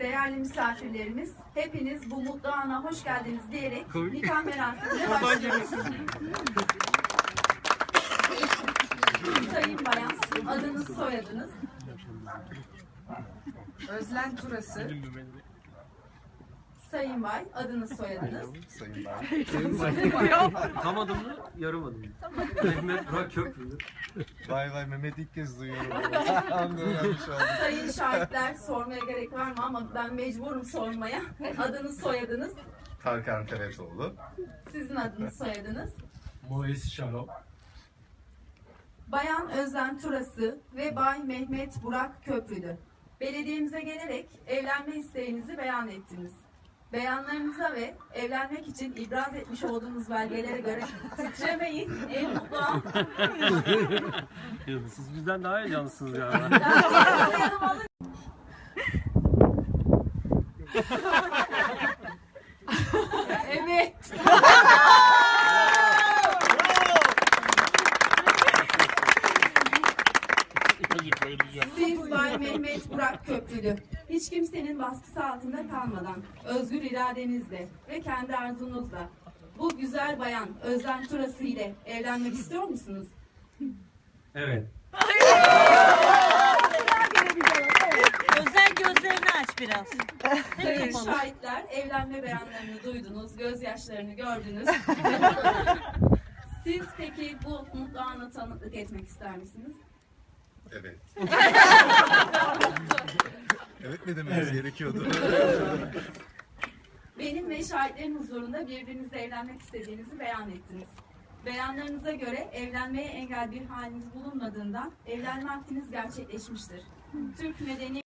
değerli misafirlerimiz, hepiniz bu mutlu ana hoş geldiniz diyerek nikah merasimine başlıyoruz. Sayın Bayan, adınız, soyadınız, Özlen Turası. Sayın Bay, adınız, soyadınız, Sayın Bay. Tam adım mı? Yarım adım mı? Mehmet Burak Köprülü. Vay vay Mehmet ilk kez duyuyorum. Anda öğrenmiş oldum. sayın şahitler sormaya gerek var mı ama ben mecburum sormaya. Adınız, soyadınız, Tarkan Teretoğlu. sizin adınız, soyadınız. Mois Şarap. Bayan Özlem Turası ve Bay Mehmet Burak Köprülü. Belediyemize gelerek evlenme isteğinizi beyan ettiniz. Beyanlarınıza ve evlenmek için ibraz etmiş olduğunuz belgelere göre titremeyin en mutlu an. Siz bizden daha heyecanlısınız galiba. Evet. Siz Bay Mehmet Burak Köprülü, hiç kimsenin baskısı altında kalmadan, özgür iradenizle ve kendi arzunuzla bu güzel bayan Özlem Turası ile evlenmek istiyor musunuz? Evet. Özel gözlerini aç biraz. Sayın şahitler, evlenme beyanlarını duydunuz, gözyaşlarını gördünüz. Siz peki bu mutlu anı tanıklık etmek ister misiniz? Evet. evet mi dememiz gerekiyordu? Benim ve şahitlerin huzurunda birbirinizle evlenmek istediğinizi beyan ettiniz. Beyanlarınıza göre evlenmeye engel bir haliniz bulunmadığından evlenme akdiniz gerçekleşmiştir. Türk Medeni